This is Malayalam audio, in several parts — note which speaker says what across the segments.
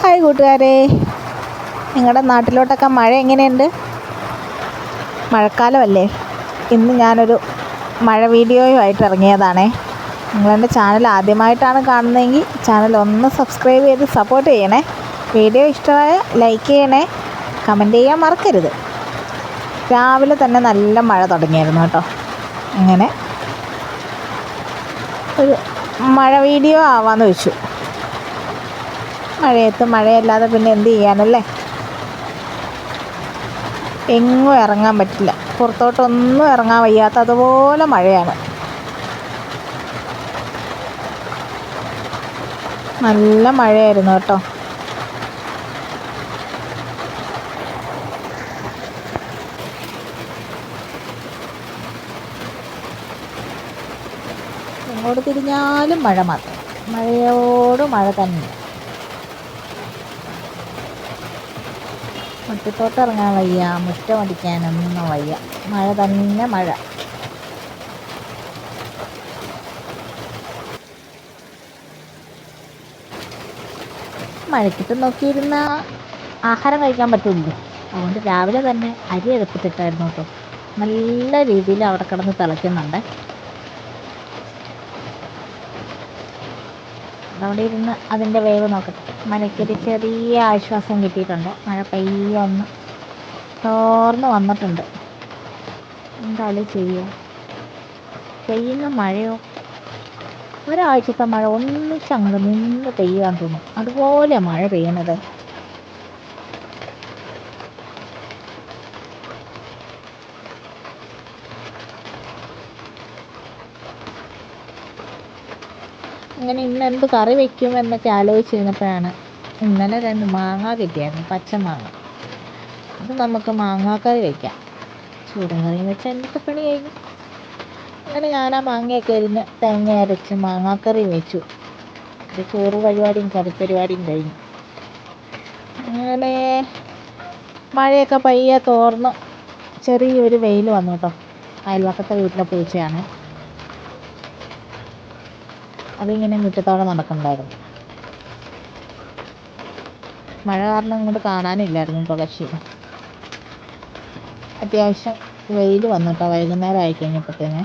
Speaker 1: ഹായ് കൂട്ടുകാരെ. നിങ്ങളുടെ നാട്ടിലോട്ടൊക്കെ മഴ എങ്ങനെയുണ്ട്? മഴക്കാലമല്ലേ. ഇന്ന് ഞാനൊരു മഴ വീഡിയോയുമായിട്ട് ഇറങ്ങിയതാണേ. നിങ്ങളെന്റെ ചാനൽ ആദ്യമായിട്ടാണ് കാണുന്നതെങ്കിൽ ചാനൽ ഒന്ന് സബ്സ്ക്രൈബ് ചെയ്ത് സപ്പോർട്ട് ചെയ്യണേ. വീഡിയോ ഇഷ്ടമായ ലൈക്ക് ചെയ്യണേ. കമന്റ് ചെയ്യാൻ മറക്കരുത്. രാവിലെ തന്നെ നല്ല മഴ തുടങ്ങിയായിരുന്നു കേട്ടോ. അങ്ങനെ ഒരു മഴ വീഡിയോ ആവാമെന്ന് വെച്ചു. മഴയത്ത് മഴയല്ലാതെ പിന്നെ എന്ത് ചെയ്യാനല്ലേ? എങ്ങും ഇറങ്ങാൻ പറ്റില്ല. പുറത്തോട്ടൊന്നും ഇറങ്ങാൻ വയ്യാത്ത അതുപോലെ മഴയാണ്. നല്ല മഴയായിരുന്നു കേട്ടോ. എങ്ങോട്ട് തിരിഞ്ഞാലും മഴ മാത്രം. മഴയോട് മഴ തന്നെ. മുറ്റത്തോട്ട് ഇറങ്ങാൻ വയ്യ മുറ്റം അടിക്കാനൊന്നും വയ്യ. മഴ തന്നെ മഴ. മഴക്കിട്ട് നോക്കിയിരുന്ന ആഹാരം കഴിക്കാൻ പറ്റുമല്ലോ അതുകൊണ്ട് രാവിലെ തന്നെ അരി എടുത്തിട്ടായിരുന്നു കേട്ടോ. നല്ല രീതിയിൽ അവിടെ കിടന്ന് തിളയ്ക്കുന്നുണ്ട്. അവിടെ ഇരുന്ന് അതിന്റെ വേവ് നോക്കട്ടെ. മഴയ്ക്കൊരു ചെറിയ ആശ്വാസം കിട്ടിയിട്ടുണ്ട്. മഴ പയ്യെ ഒന്ന് തോർന്ന് വന്നിട്ടുണ്ട്. എന്തായാലും ചെയ്യുമോ പെയ്യുന്ന മഴയോ? ഒരാഴ്ചത്തെ മഴ ഒന്നിച്ചങ്ങോട്ട് നിന്ന് പെയ്യാൻ തോന്നും അതുപോലെ മഴ പെയ്യണത്. അങ്ങനെ ഇന്ന് എന്ത് കറി വെക്കും എന്നൊക്കെ ആലോചിച്ചിരുന്നപ്പോഴാണ് ഇന്നലെ രണ്ട് മാങ്ങ കിട്ടിയായിരുന്നു പച്ച മാങ്ങ. അത് നമുക്ക് മാങ്ങാക്കറി വയ്ക്കാം ചൂടൻ കറി വെച്ചാൽ എന്തൊക്കെ പണി കഴിഞ്ഞു അങ്ങനെ ഞാൻ ആ മാങ്ങയൊക്കെ അരിഞ്ഞ് തേങ്ങ അരച്ച് മാങ്ങാക്കറി വെച്ചു. ചോറ് പരിപാടിയും കറി പരിപാടിയും കഴിഞ്ഞു. അങ്ങനെ മഴയൊക്കെ പയ്യെ തോർന്ന്. ചെറിയൊരു വെയിൽ വന്നു കേട്ടോ. അയൽവക്കത്തെ വീട്ടിലെ പൂച്ചയാണ്. അതിങ്ങനെ മുറ്റത്തോടെ നടക്കണ്ടായിരുന്നു. മഴ കാരണം ഇങ്ങോട്ട് കാണാനില്ലായിരുന്നു തുളസി അത്യാവശ്യം വെയിൽ വന്നിട്ടോ വൈകുന്നേരം ആയി കഴിഞ്ഞപ്പോഴത്തേന്.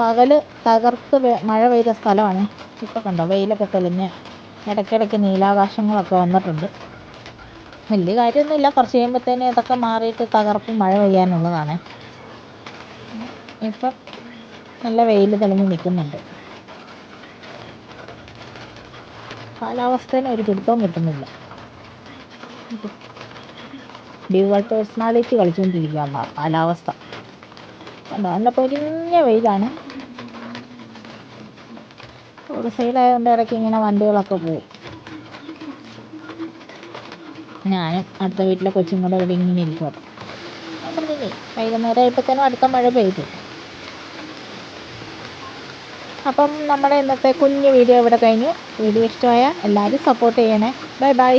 Speaker 1: പകൽ തകർത്ത് മഴ പെയ്ത സ്ഥലമാണ് ഇപ്പൊ കണ്ടോ വെയിലൊക്കെ തെളിഞ്ഞ് ഇടയ്ക്കിടയ്ക്ക് നീലാകാശങ്ങളൊക്കെ വന്നിട്ടുണ്ട്. വലിയ കാര്യമൊന്നുമില്ല കുറച്ച് കഴിയുമ്പോഴത്തേന് ഇതൊക്കെ മാറിയിട്ട് തകർപ്പ് മഴ പെയ്യാനുള്ളതാണ്. ഇപ്പം നല്ല വെയിൽ തെളിഞ്ഞ് നിൽക്കുന്നുണ്ട്. കാലാവസ്ഥേനെ ഒരു പിടുത്തവും കിട്ടുന്നില്ല ഡിവൈഡ് പേഴ്സണാലിറ്റി കളിച്ചുകൊണ്ടിരിക്കുകയാണ് കാലാവസ്ഥ. നല്ല പൊരിഞ്ഞ വെയിലാണ്. റോഡ് സൈഡായതുകൊണ്ട് ഇടയ്ക്ക് ഇങ്ങനെ വണ്ടികളൊക്കെ പോകും ഞാനും അടുത്ത വീട്ടിലെ കൊച്ചും കൂടെ ഇവിടെ ഇങ്ങനെ ഇരിക്കും. വൈകുന്നേരം ആയപ്പോഴത്തേനും അടുത്ത മഴ പെയ്തു. അപ്പം നമ്മുടെ ഇന്നത്തെ കുഞ്ഞു വീഡിയോ ഇവിടെ കഴിഞ്ഞു. വീഡിയോ ഇഷ്ടമായ എല്ലാവരും സപ്പോർട്ട് ചെയ്യണേ. Bye bye